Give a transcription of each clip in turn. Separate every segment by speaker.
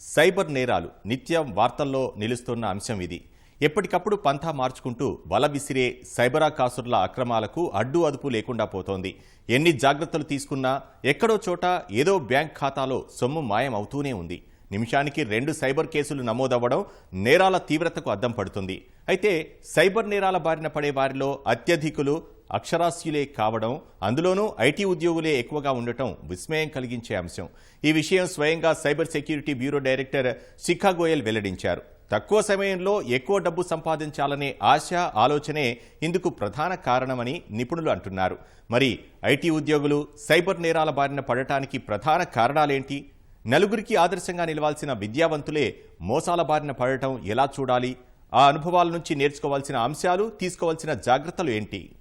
Speaker 1: Cyber నేరాలు నిత్యం వార్తల్లో నిలుస్తున్న అంశం ఇది. ఎప్పటికప్పుడు పంథా మార్చుకుంటూ వల విసిరే సైబరాకాసురుల అక్రమాలకు అడ్డు అదుపు లేకుండా పోతోంది. ఎన్ని జాగ్రత్తలు తీసుకున్నా ఎక్కడో చోట ఏదో బ్యాంక్ ఖాతాలో సొమ్ము మాయం అవుతూనే ఉంది. నిమిషానికి రెండు సైబర్ కేసులు నమోదవ్వడం నేరాల తీవ్రతకు అద్దం పడుతుంది. అయితే సైబర్ నేరాల బారిన పడే వారిలో అత్యధికులు అక్షరాస్యులే కావడం అందులోనూ ఐటీ ఉద్యోగులే ఎక్కువగా ఉండటం విస్మయం కలిగించే అంశం. ఈ విషయం స్వయంగా cyber security bureau director Shikha Goyal వెల్లడించారు. తక్కువ సమయంలో ఎక్కువ డబ్బు సంపాదించాలనే ఆశ ఆలోచనే ఇందుకు ప్రధాన కారణమని నిపుణులు అంటున్నారు. మరి ఐటీ ఉద్యోగులు సైబర్ నేరాల బారిన పడటానికి ప్రధాన కారణాలేంటి? నలుగురికి ఆదర్శంగా నిలవాల్సిన విద్యావంతులే మోసాల బారిన పడటం ఎలా చూడాలి? ఆ అనుభవాల నుంచి నేర్చుకోవాల్సిన అంశాలు తీసుకోవాల్సిన జాగ్రత్తలు ఏంటి?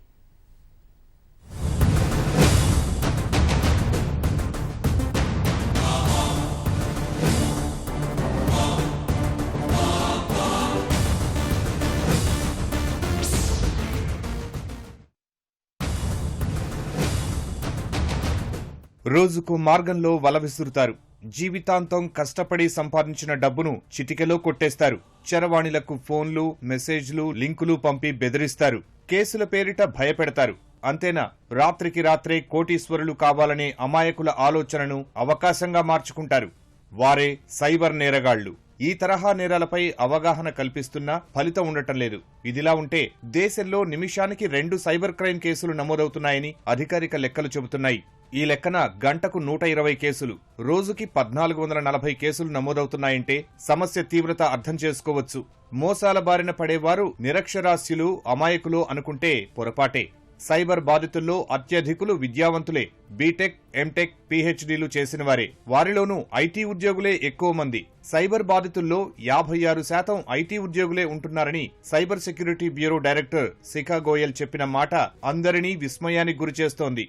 Speaker 2: రోజుకు మార్గంలో వల విసురుతారు. జీవితాంతం కష్టపడి సంపాదించిన డబ్బును చిటికెలో కొట్టేస్తారు. చరవాణిలకు ఫోన్లు మెసేజ్లు లింకులు పంపి బెదిరిస్తారు. కేసుల పేరిట భయపెడతారు. అంతేనా? రాత్రికి రాత్రే కోటీశ్వరులు కావాలనే అమాయకుల ఆలోచనను అవకాశంగా మార్చుకుంటారు. వారే సైబర్ నేరగాళ్ళు. ఈ తరహా నేరాలపై అవగాహన కల్పిస్తున్నా ఫలితం ఉండటం లేదు. ఇదిలా ఉంటే దేశంలో నిమిషానికి రెండు సైబర్ క్రైమ్ కేసులు నమోదవుతున్నాయని అధికారిక లెక్కలు చెబుతున్నాయి. ఈ లెక్కన గంటకు నూట ఇరవై కేసులు రోజుకి పద్నాలుగు వందల నలభై కేసులు నమోదవుతున్నాయంటే సమస్య తీవ్రత అర్థం చేసుకోవచ్చు. మోసాల బారిన పడేవారు నిరక్షరాస్యులు అమాయకులు అనుకుంటే పొరపాటే. సైబర్ బాధితుల్లో అత్యధికులు విద్యావంతులే. బీటెక్ ఎంటెక్ పీహెచ్డీలు చేసిన వారే వారిలోనూ ఐటీ ఉద్యోగులే ఎక్కువ మంది. సైబర్ బాధితుల్లో యాభై ఆరు శాతం ఐటీ ఉద్యోగులే ఉంటున్నారని cyber security bureau director Shikha Goyal చెప్పిన మాట అందరినీ విస్మయానికి గురిచేస్తోంది.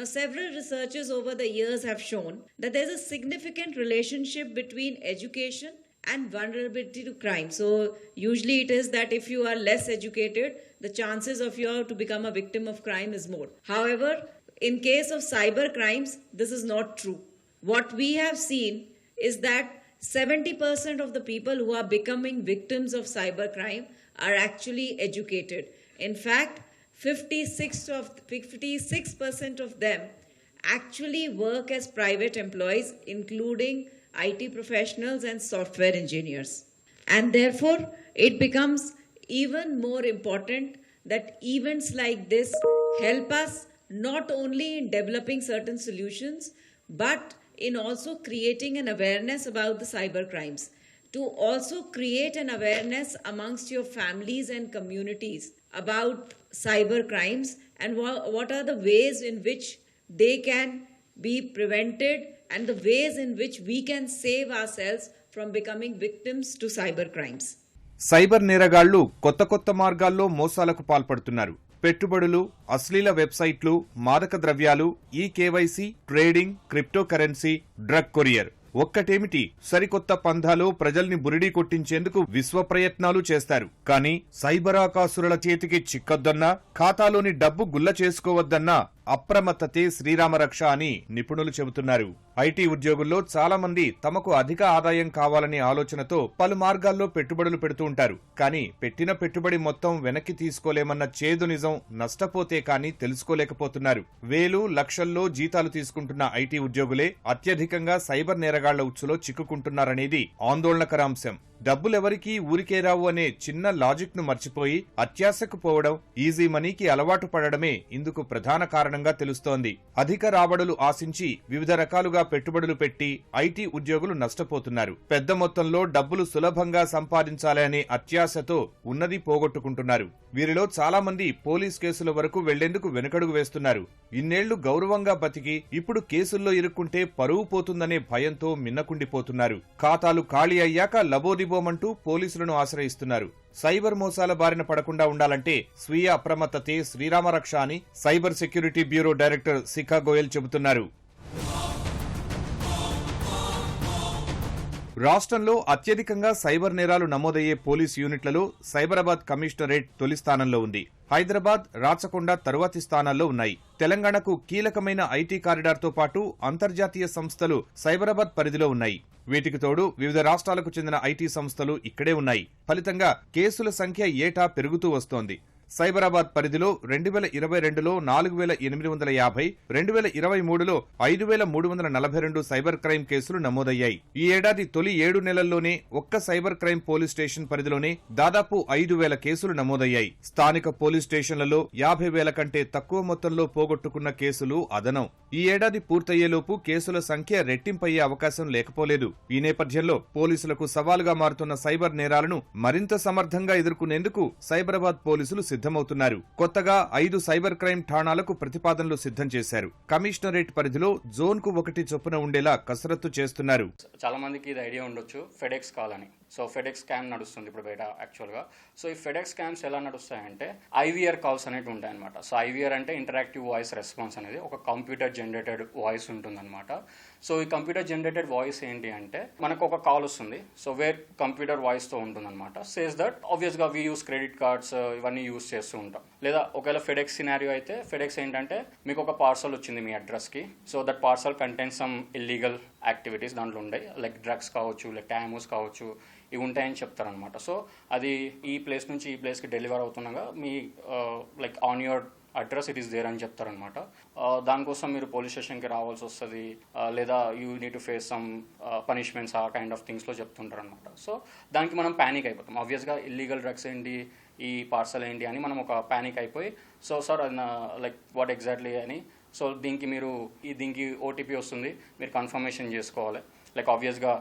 Speaker 3: Now, several researchers over the years have shown that there's a significant relationship between education and vulnerability to crime. So, usually it is that if you are less educated, the chances of you to become a victim of crime is more. However, in case of cyber crimes, this is not true. What we have seen is that 70% of the people who are becoming victims of cybercrime are actually educated. In fact, 56 of 56% of them actually work as private employees including IT professionals and software engineers. And therefore it becomes even more important that events like this help us not only in developing certain solutions but in also creating an awareness about the cyber crimes to also create an awareness amongst your families and communities about cyber crimes and wha- what are the ways in which they can be prevented and the ways in which we can save ourselves from becoming victims to cyber crimes.
Speaker 2: Cyber నేరగాళ్ళు కొత్త కొత్త మార్గాల్లో మోసాలకు పాల్పడుతున్నారు పెట్టుబడులు అశ్లీల వెబ్సైట్లు మాదక ద్రవ్యాలు ఈ KYC trading crypto currency drug courier ఒక్కటేమిటి? సరికొత్త పంధాలో ప్రజల్ని బురిడీ కొట్టించేందుకు విశ్వ ప్రయత్నాలు చేస్తారు. కానీ సైబరాకాసురుల చేతికి చిక్కొద్దన్నా ఖాతాలోని డబ్బు గుల్ల చేసుకోవద్దన్నా అప్రమత్తతే శ్రీరామరక్ష అని నిపుణులు చెబుతున్నారు. ఐటీ ఉద్యోగుల్లో చాలా మంది తమకు అధిక ఆదాయం కావాలనే ఆలోచనతో పలు మార్గాల్లో పెట్టుబడులు పెడుతూ ఉంటారు. కానీ పెట్టిన పెట్టుబడి మొత్తం వెనక్కి తీసుకోలేమన్న చేదు నిజం నష్టపోతే కానీ తెలుసుకోలేకపోతున్నారు. వేలు లక్షల్లో జీతాలు తీసుకుంటున్న ఐటీ ఉద్యోగులే అత్యధికంగా సైబర్ నేరగాళ్ళ ఉచ్చులో చిక్కుకుంటున్నారనేది ఆందోళనకర అంశం. డబ్బులెవరికీ ఊరికే రావు అనే చిన్న లాజిక్ను మర్చిపోయి అత్యాశకు పోవడం ఈజీ మనీకి అలవాటు పడడమే ఇందుకు ప్రధాన కారణంగా తెలుస్తోంది. అధిక రాబడులు ఆశించి వివిధ రకాలుగా పెట్టుబడులు పెట్టి ఐటీ ఉద్యోగులు నష్టపోతున్నారు. పెద్ద మొత్తంలో డబ్బులు సులభంగా సంపాదించాలనే అత్యాశతో ఉన్నది పోగొట్టుకుంటున్నారు. వీరిలో చాలా మంది పోలీస్ కేసుల వరకు వెళ్ళేందుకు వెనుకడుగు వేస్తున్నారు. ఇన్నేళ్ళు గౌరవంగా బతికి ఇప్పుడు కేసుల్లో ఇరుక్కుంటే పరువు పోతుందనే భయంతో మిన్నకుండిపోతున్నారు. ఖాతాలు ఖాళీ అయ్యాక లబోదిబోమంటూ పోలీసులను ఆశ్రయిస్తున్నారు. సైబర్ మోసాల బారిన పడకుండా ఉండాలంటే స్వీయ అప్రమత్తతే శ్రీరామరక్ష అని cyber security bureau director Shikha Goyal చెబుతున్నారు. రాష్ట్రంలో అత్యధికంగా సైబర్ నేరాలు నమోదయ్యే పోలీస్ యూనిట్లలో సైబరాబాద్ కమిషనరేట్ తొలి స్థానంలో ఉంది. హైదరాబాద్ రాచకొండ తరువాతి స్థానాల్లో ఉన్నాయి. తెలంగాణకు కీలకమైన ఐటీ కారిడార్తో పాటు అంతర్జాతీయ సంస్థలు సైబరాబాద్ పరిధిలో ఉన్నాయి. వీటికి తోడు వివిధ రాష్ట్రాలకు చెందిన ఐటీ సంస్థలు ఇక్కడే ఉన్నాయి. ఫలితంగా కేసుల సంఖ్య ఏటా పెరుగుతూ వస్తోంది. సైబరాబాద్ పరిధిలో రెండు వేల ఇరవై రెండులో నాలుగు వేల ఎనిమిది వందల యాభై రెండు వేల ఇరవై మూడులో ఐదు వేల మూడు వందల నలభై రెండు సైబర్ క్రైమ్ కేసులు నమోదయ్యాయి. ఈ ఏడాది తొలి ఏడు నెలల్లోనే ఒక్క సైబర్ క్రైమ్ పోలీస్ స్టేషన్ పరిధిలోనే దాదాపు ఐదు వేల కేసులు నమోదయ్యాయి. స్థానిక పోలీస్ స్టేషన్లలో యాభై వేల కంటే తక్కువ మొత్తంలో పోగొట్టుకున్న కేసులు అదనం. ఈ ఏడాది పూర్తయ్యేలోపు కేసుల సంఖ్య రెట్టింపయ్యే అవకాశం లేకపోలేదు. ఈ నేపథ్యంలో పోలీసులకు సవాలుగా మారుతున్న సైబర్ నేరాలను మరింత సమర్థంగా ఎదుర్కొనేందుకు సైబరాబాద్ పోలీసులు సిద్ధమవుతున్నారు. కొత్తగా ఐదు సైబర్ క్రైమ్ ఠాణాలకు ప్రతిపాదనలు సిద్ధం చేశారు. కమిషనరేట్ పరిధిలో జోన్కు ఒకటి చొప్పున ఉండేలా కసరత్తు చేస్తున్నారు.
Speaker 4: చాలా మందికి ఇది ఐడియా ఉండొచ్చు. ఫెడెక్స్ కాల్ అని. సో ఫెడెక్స్ స్కామ్ నడుస్తుంది ఇప్పుడు బయట యాక్చువల్గా సో ఈ ఫెడెక్స్ స్కామ్స్ ఎలా నడుస్తాయంటే ఐవీఆర్ కాల్స్ అనేవి ఉంటాయన్నమాట. సో ఐవీఆర్ అంటే ఇంటరాక్టివ్ వాయిస్ రెస్పాన్స్ అనేది ఒక కంప్యూటర్ జనరేటెడ్ వాయిస్ ఉంటుందన్నమాట. సో ఈ కంప్యూటర్ జనరేటెడ్ వాయిస్ ఏంటి అంటే మనకు ఒక కాల్ వస్తుంది. సో వేర్ కంప్యూటర్ వాయిస్తో ఉంటుందన్నమాట. సేస్ దట్ ఆబ్వియస్గా వీ యూస్ క్రెడిట్ కార్డ్స్ ఇవన్నీ యూస్ చేస్తూ ఉంటాం. లేదా ఒకవేళ ఫెడెక్స్ సినారియో అయితే ఫెడెక్స్ ఏంటంటే మీకు ఒక పార్సల్ వచ్చింది మీ అడ్రస్కి so that parcel content some illegal activities దాంట్లో ఉండే లైక్ డ్రగ్స్ కావచ్చు లైక్ ట్యామోస్ కావచ్చు ఇవి ఉంటాయని చెప్తారనమాట సో అది ఈ ప్లేస్ నుంచి ఈ ప్లేస్కి డెలివర్ అవుతుండగా మీ like on your address it is there అని చెప్తారనమాట uh, దానికోసం మీరు పోలీస్ స్టేషన్కి రావాల్సి వస్తుంది. Uh, లేదా you need to face some punishments ఆ కైండ్ ఆఫ్ థింగ్స్లో చెప్తుంటారు అనమాట సో దానికి మనం ప్యానిక్ అయిపోతాం. ఆబ్వియస్గా ఇల్లీగల్ డ్రగ్స్ ఏంటి ఈ పార్సల్ ఏంటి అని మనం ఒక ప్యానిక్ అయిపోయి సో సార్ అది లైక్ వాట్ ఎగ్జాక్ట్లీ అని. సో దీనికి మీరు ఈ దీనికి ఓటీపీ వస్తుంది మీరు కన్ఫర్మేషన్ చేసుకోవాలి. లైక్ ఆబ్వియస్గా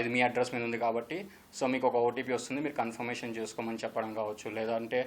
Speaker 4: ఇది మీ అడ్రస్ మీద ఉంది కాబట్టి సో మీకు ఒక ఓటీపీ వస్తుంది మీరు కన్ఫర్మేషన్ చేసుకోమని చెప్పడం కావచ్చు. లేదంటే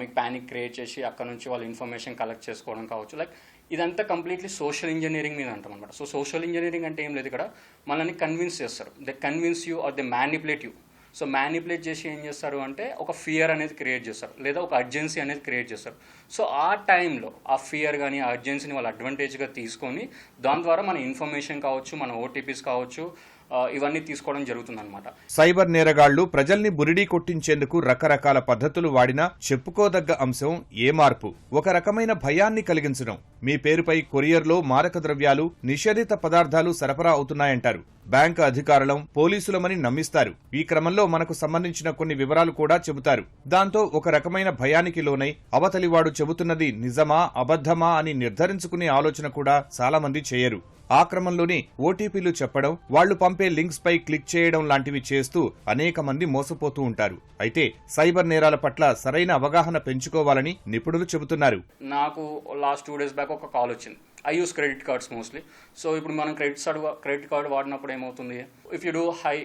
Speaker 4: మీకు ప్యానిక్ క్రియేట్ చేసి అక్కడ నుంచి వాళ్ళు ఇన్ఫర్మేషన్ కలెక్ట్ చేసుకోవడం కావచ్చు. లైక్ ఇదంతా కంప్లీట్లీ సోషల్ ఇంజనీరింగ్ మీద అంటాం అనమాట సో సోషల్ ఇంజనీరింగ్ అంటే ఏం లేదు ఇక్కడ. మనల్ని కన్విన్స్ చేస్తారు. They convince you or they manipulate you so manipulate చేసి ఏం చేస్తారు అంటే ఒక ఫియర్ అనేది క్రియేట్ చేస్తారు లేదా ఒక అర్జెన్సీ అనేది క్రియేట్ చేస్తారు. సో ఆ టైంలో ఆ ఫియర్ కానీ ఆ అర్జెన్సీని వాళ్ళు అడ్వాంటేజ్గా తీసుకొని దాని ద్వారా మన ఇన్ఫర్మేషన్ కావచ్చు మన ఓటీపీస్ కావచ్చు ఇవన్నీ తీసుకోవడం జరుగుతుందన్నమాట.
Speaker 2: సైబర్ నేరగాళ్ళు ప్రజల్ని బురిడీ కొట్టించేందుకు రకరకాల పద్ధతులు వాడినా చెప్పుకోదగ్గ అంశం ఏ మార్పు? ఒక రకమైన భయాన్ని కలిగించడం. మీ పేరుపై కొరియర్లో మారక ద్రవ్యాలు నిషేధిత పదార్థాలు సరఫరా అవుతున్నాయంటారు. బ్యాంకు అధికారులం పోలీసులమని నమ్మిస్తారు. ఈ క్రమంలో మనకు సంబంధించిన కొన్ని వివరాలు కూడా చెబుతారు. దాంతో ఒక రకమైన భయానికి లోనై అవతలివాడు చెబుతున్నది నిజమా అబద్ధమా అని నిర్ధారించుకునే ఆలోచన కూడా చాలా మంది చేయరు. ఆ క్రమంలోనే ఓటీపీలు చెప్పడం వాళ్ళు పంపే లింక్స్ పై క్లిక్ చేయడం లాంటివి చేస్తూ అనేక మంది మోసపోతూ ఉంటారు. అయితే సైబర్ నేరాల పట్ల సరైన అవగాహన పెంచుకోవాలని నిపుణులు చెబుతున్నారు.
Speaker 4: నాకు లాస్ట్ టూ డేస్ బ్యాక్ ఒక కాల్ వచ్చింది. I use credit cards mostly. So ఇప్పుడు మనం క్రెడిట్ కార్డ్ క్రెడిట్ కార్డ్ వాడినప్పుడు ఏమవుతుంది? If you do high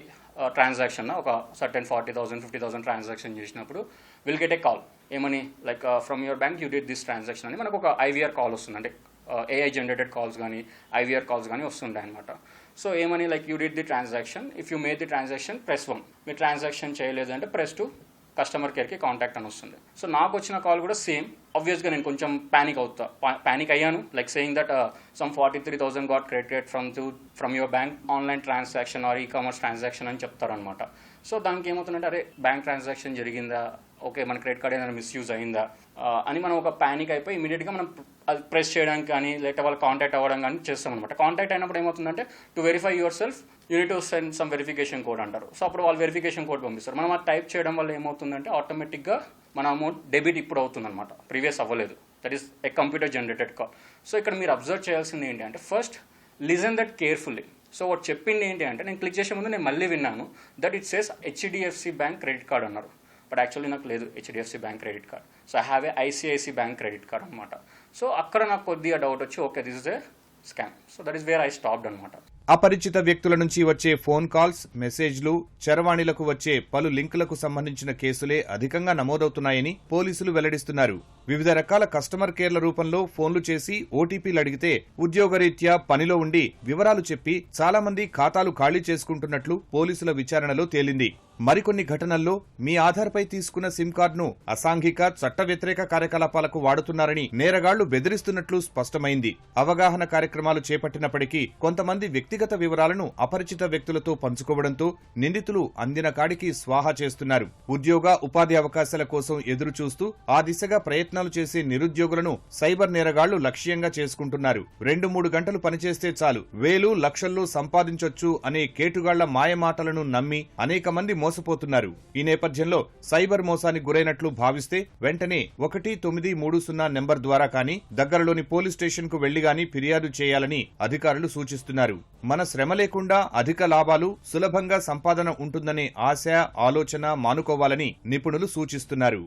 Speaker 4: transaction ఒక certain forty thousand fifty thousand transaction చేసినప్పుడు విల్ గెట్ ఏ కాల్ ఏమని? Like from your bank you did this transaction అని మనకు ఒక ఐవీఆర్ కాల్ వస్తుంది. అంటే ఏఐ జనరేటెడ్ కాల్స్ కానీ ఐవీఆర్ కాల్స్ కానీ వస్తుంటాయి అనమాట సో ఏమని like you did the transaction if you made the transaction press one మీరు ట్రాన్సాక్షన్ చేయలేదంటే ప్రెస్ టూ కస్టమర్ కేర్కి కాంటాక్ట్ అని వస్తుంది. సో నాకు వచ్చిన కాల్ కూడా సేమ్ ఆబ్వియస్గా నేను కొంచెం ప్యానిక్ అవుతా. ప్యానిక్ అయ్యాను. Like saying that some forty three thousand got credited from to from your bank online transaction or e commerce transaction అని చెప్తారనమాట సో దానికి ఏమవుతుందంటే అరే బ్యాంక్ ట్రాన్సాక్షన్ జరిగిందా? ఓకే మన క్రెడిట్ కార్డ్ ఏదైనా మిస్యూజ్ అయిందా? అని మనం ఒక ప్యానిక్ అయిపోయి ఇమీడియట్గా మనం అది ప్రెస్ చేయడానికి కానీ లేకపోతే వాళ్ళు కాంటాక్ట్ అవ్వడం కానీ చేస్తాం అనమాట కాంటాక్ట్ అయినప్పుడు ఏమవుతుందంటే to verify yourself you need to send some verification code అంటారు. సో అప్పుడు వాళ్ళు వెరిఫికేషన్ కోడ్ పంపిస్తారు. మనం అది టైప్ చేయడం వల్ల ఏమవుతుందంటే ఆటోమేటిక్గా మన అమౌంట్ డెబిట్ ఇప్పుడు అవుతుందన్నమాట. ప్రీవియస్ అవ్వలేదు. That is a computer generated call so ఇక్కడ మీరు అబ్జర్వ్ చేయాల్సింది ఏంటి అంటే first listen that carefully so వాడు చెప్పింది ఏంటి అంటే నేను క్లిక్ చేసే ముందు నేను మళ్ళీ విన్నాను that it says HDFC bank credit card అన్నారు. బట్ యాక్చువల్లీ నాకు లేదు HDFC bank credit card. So I have a ICICI bank credit card అనమాట సో అక్కడ నాకు కొద్దిగా డౌట్ వచ్చి okay this is a scam. So that is where I stopped అనమాట
Speaker 2: అపరిచిత వ్యక్తుల నుంచి వచ్చే ఫోన్ కాల్స్ మెసేజ్లు చరవాణిలకు వచ్చే పలు లింకులకు సంబంధించిన కేసులే అధికంగా నమోదవుతున్నాయని పోలీసులు వెల్లడిస్తున్నారు. వివిధ రకాల కస్టమర్ కేర్ల రూపంలో ఫోన్లు చేసి ఓటీపీలు అడిగితే ఉద్యోగరీత్యా పనిలో ఉండి వివరాలు చెప్పి చాలా మంది ఖాతాలు ఖాళీ చేసుకుంటున్నట్లు పోలీసుల విచారణలో తేలింది. మరికొన్ని ఘటనల్లో మీ ఆధార్పై తీసుకున్న సిమ్ కార్డును అసాంఘిక చట్ట వ్యతిరేక కార్యకలాపాలకు వాడుతున్నారని నేరగాళ్ళు బెదిరిస్తున్నట్లు స్పష్టమైంది. అవగాహన కార్యక్రమాలు చేపట్టినప్పటికీ కొంతమంది వ్యక్తిగత వివరాలను అపరిచిత వ్యక్తులతో పంచుకోవడంతో నిందితులు అందిన కాడికి స్వాహా చేస్తున్నారు. ఉద్యోగ ఉపాధి అవకాశాల కోసం ఎదురు చూస్తూ ఆ దిశగా ప్రయత్నం ప్రయత్నాలు చేసే నిరుద్యోగులను సైబర్ నేరగాళ్ళు లక్ష్యంగా చేసుకుంటున్నారు. రెండు మూడు గంటలు పనిచేస్తే చాలు. వేలు లక్షల్లో సంపాదించొచ్చు అనే కేటుగాళ్ళ మాయమాటలను నమ్మి అనేక మంది మోసపోతున్నారు. ఈ నేపథ్యంలో సైబర్ మోసానికి గురైనట్లు భావిస్తే వెంటనే ఒకటి తొమ్మిది మూడు సున్నా నెంబర్ ద్వారా కానీ దగ్గరలోని పోలీస్ స్టేషన్కు వెళ్ళి గాని ఫిర్యాదు చేయాలని అధికారులు సూచిస్తున్నారు. మన శ్రమ లేకుండా అధిక లాభాలు సులభంగా సంపాదన ఉంటుందనే ఆశ ఆలోచన మానుకోవాలని నిపుణులు సూచిస్తున్నారు.